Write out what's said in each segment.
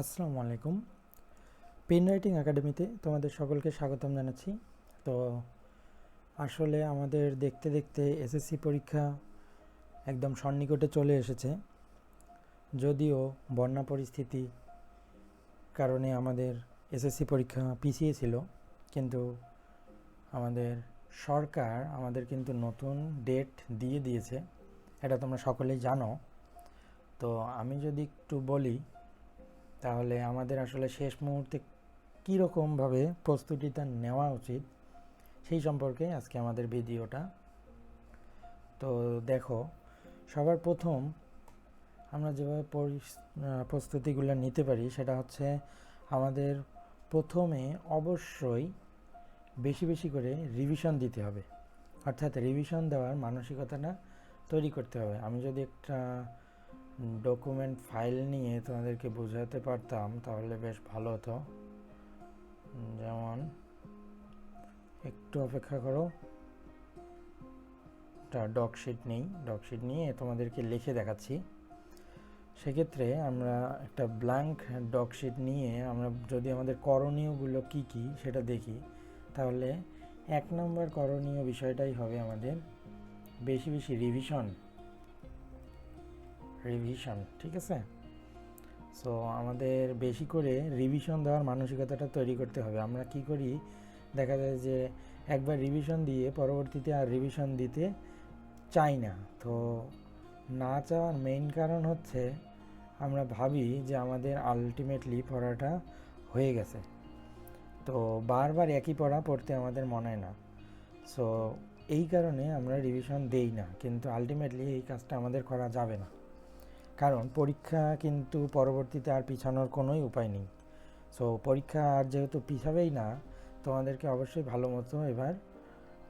আসসালামু আলাইকুম। Pen writing একাডেমিতে তোমাদের সকলকে স্বাগতম জানাচ্ছি। তো আসলে আমাদের দেখতে দেখতে এসএসসি পরীক্ষা একদম সন্নিকটে চলে এসেছে। যদিও বন্যা পরিস্থিতি কারণে আমাদের এসএসসি পরীক্ষা পিছিয়ে ছিল, কিন্তু আমাদের সরকার আমাদের কিন্তু নতুন ডেট দিয়ে দিয়েছে। এটা তোমরা সকলেই জানো। তো আমি যদি একটু বলি তাহলে আমাদের আসলে শেষ মুহূর্তে কীরকমভাবে প্রস্তুতিটা নেওয়া উচিত সেই সম্পর্কে আজকে আমাদের ভিডিওটা। তো দেখো, সবার প্রথম আমরা যেভাবে পরিস- প্রস্তুতিগুলো নিতে পারি সেটা হচ্ছে আমাদের প্রথমে অবশ্যই বেশি বেশি করে রিভিশন দিতে হবে। অর্থাৎ রিভিশন দেওয়ার মানসিকতাটা তৈরি করতে হবে। আমি যদি একটা ডকুমেন্ট ফাইল নিয়ে তোমাদেরকে বোঝাতে পারতাম, তাহলে বেশ ভালো হতো। যেমন, একটু অপেক্ষা করো। ডকশিট নেই। ডকশিট নিয়ে তোমাদেরকে লিখে দেখাচ্ছি। সেক্ষেত্রে আমরা একটা ব্ল্যাঙ্ক ডকশিট নিয়ে আমরা যদি আমাদের করণীয়গুলো কি কি সেটা দেখি, তাহলে এক নম্বর করণীয় বিষয়টাই হবে আমাদের বেশি বেশি রিভিশন রিভিশন ঠিক আছে? সো আমাদের বেশি করে রিভিশন দেওয়ার মানসিকতাটা তৈরি করতে হবে। আমরা কি করি? দেখা যায় যে, একবার রিভিশন দিয়ে পরবর্তীতে আর রিভিশন দিতে চাই না। তো, না চাওয়ার মেইন কারণ হচ্ছে, আমরা ভাবি যে আমাদের আলটিমেটলি পড়াটা হয়ে গেছে। তো, বারবার একই পড়া পড়তে আমাদের মনে হয় না। সো এই কারণে আমরা রিভিশন দেই না। কিন্তু আলটিমেটলি এই কাজটা আমাদের করা যাবে না। কারণ পরীক্ষা কিন্তু পরবর্তীতে আর পিছানোর কোনোই উপায় নেই। সো পরীক্ষা আর যেহেতু পিছাবেই না, তোমাদেরকে অবশ্যই ভালো মতো এবার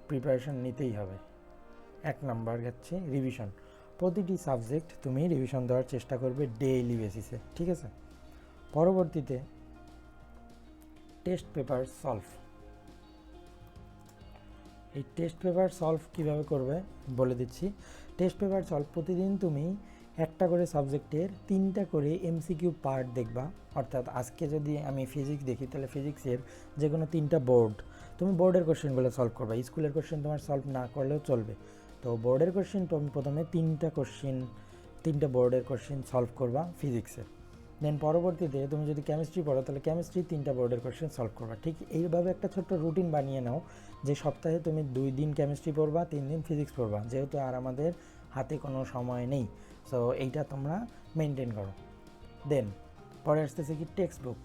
প্রিপারেশন নিতেই হবে। এক নাম্বার হচ্ছে রিভিশন প্রতিটি সাবজেক্ট তুমি রিভিশন দেওয়ার চেষ্টা করবে ডেইলি বেসিসে ঠিক আছে? পরবর্তীতে টেস্ট পেপার সলভ এই টেস্ট পেপার সলভ কীভাবে করবে বলে দিচ্ছি। টেস্ট পেপার সলভ প্রতিদিন তুমি একটা করে সাবজেক্টের তিনটা করে এমসিকিউ পার্ট দেখবা। অর্থাৎ আজকে যদি আমি ফিজিক্স দেখি, তাহলে ফিজিক্সের যে কোনো তিনটা বোর্ড তুমি বোর্ডের কোশ্চেনগুলো সলভ করবা। স্কুলের কোশ্চেন তোমার সলভ না করলেও চলবে। তো বোর্ডের কোশ্চেন তুমি প্রথমে তিনটা কোশ্চেন তিনটা বোর্ডের কোশ্চেন সলভ করবা ফিজিক্সের দেন পরবর্তীতে তুমি যদি কেমিস্ট্রি পড়ো, তাহলে কেমিস্ট্রি তিনটা বোর্ডের কোশ্চেন সলভ করবা। ঠিক এইভাবে একটা ছোট্ট রুটিন বানিয়ে নাও, যে সপ্তাহে তুমি দুই দিন কেমিস্ট্রি পড়বা, তিন দিন ফিজিক্স পড়বা। যেহেতু আর আমাদের হাতে কোনো সময় নেই। সো এইটা তোমরা মেনটেন করো। দেন পরে আসতেছে কি টেক্সট বুক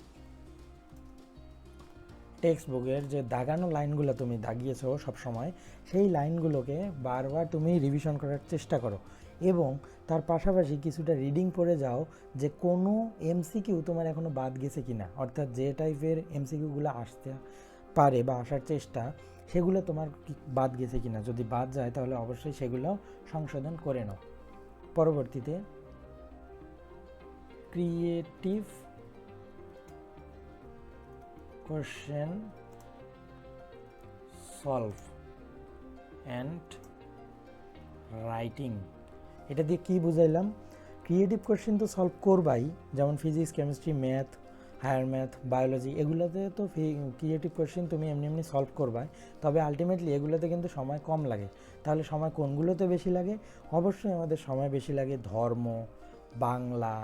টেক্সট বুকের যে দাগানো লাইনগুলো তুমি দাগিয়েছো সব সময় সেই লাইনগুলোকে বারবার তুমি রিভিশন করার চেষ্টা করো। এবং তার পাশাপাশি কিছুটা রিডিং পড়ে যাও যে কোনো এমসিকিউ তোমার এখনও বাদ গেছে কিনা। অর্থাৎ যে টাইপের এমসিকিউগুলো আসতে পারে বা আসার চেষ্টা, সেগুলো তোমার বাদ গেছে কিনা। যদি বাদ যায় তাহলে অবশ্যই সেগুলো সংশোধন করে নাও। পরবর্তীতে creative question solve and writing এটা দিয়ে কি বুঝাইলাম? ক্রিয়েটিভ কোশ্চেন তো সলভ করবাই, যেমন physics chemistry math higher math biology এগুলোতে তো ক্রিয়েটিভ কোয়েশ্চেন তুমি এমনি এমনি সলভ করবাই। তবে আলটিমেটলি এগুলোতে কিন্তু সময় কম লাগে। তাহলে সময় কোনগুলোতে বেশি লাগে? অবশ্যই আমাদের সময় বেশি লাগে ধর্ম, বাংলা,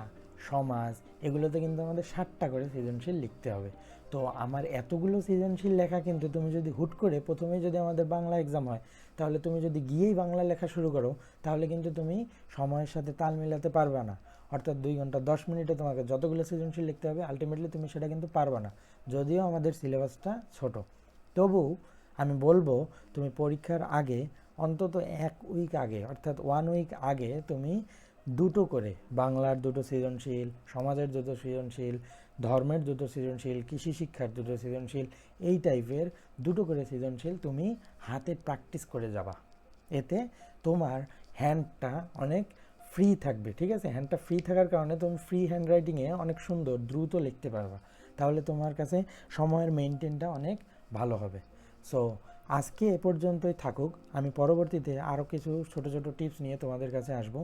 সমাজ, এগুলোতে কিন্তু আমাদের ষাটটা করে সৃজনশীল লিখতে হবে। তো আমার এতগুলো সৃজনশীল লেখা কিন্তু তুমি যদি হুট করে প্রথমেই যদি আমাদের বাংলা এক্সাম হয়, তাহলে তুমি যদি গিয়েই বাংলা লেখা শুরু করো, তাহলে কিন্তু তুমি সময়ের সাথে তাল মিলাতে পারবে না। অর্থাৎ দুই ঘণ্টা দশ মিনিটে তোমাকে যতগুলো সৃজনশীল লিখতে হবে আলটিমেটলি তুমি সেটা কিন্তু পারবে না। যদিও আমাদের সিলেবাসটা ছোট। তবু আমি বলব, তুমি পরীক্ষার আগে, অন্তত এক উইক আগে, অর্থাৎ ওয়ান উইক আগে তুমি দুটো করে বাংলার দুটো সৃজনশীল, সমাজের দুটো সৃজনশীল, ধর্মের দুটো সৃজনশীল, কৃষি শিক্ষার দুটো সৃজনশীল, এই টাইপের দুটো করে সৃজনশীল তুমি হাতে প্র্যাকটিস করে যাবা। এতে তোমার হ্যান্ডটা অনেক ফ্রি থাকবে, ঠিক আছে? হ্যান্ডটা ফ্রি থাকার কারণে তুমি ফ্রি হ্যান্ড রাইটিংয়ে অনেক সুন্দর, দ্রুত লিখতে পারবা। তাহলে তোমার কাছে সময়ের মেনটেনটা অনেক ভালো হবে। সো আজকে এ পর্যন্তই থাকুক। আমি পরবর্তীতে আরও কিছু ছোট ছোট টিপস নিয়ে তোমাদের কাছে আসব,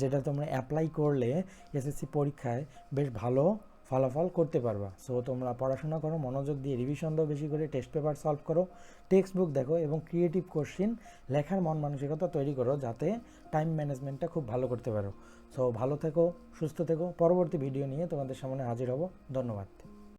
যেটা তোমরা অ্যাপ্লাই করলে এসএসসি পরীক্ষায় বেশ ভালো ফলাফল করতে পারবা। সো তোমরা পড়াশোনা করো, মনোযোগ দিয়ে রিভিশন দাও বেশি করে টেস্ট পেপার সলভ করো টেক্সট বুক দেখো এবং ক্রিয়েটিভ কোশ্চিন লেখার মন মানসিকতা তৈরি করো যাতে টাইম ম্যানেজমেন্টটা খুব ভালো করতে পারো। সো ভালো থেকো, সুস্থ থেকো। পরবর্তী ভিডিও নিয়ে তোমাদের সামনে হাজির হব। ধন্যবাদ।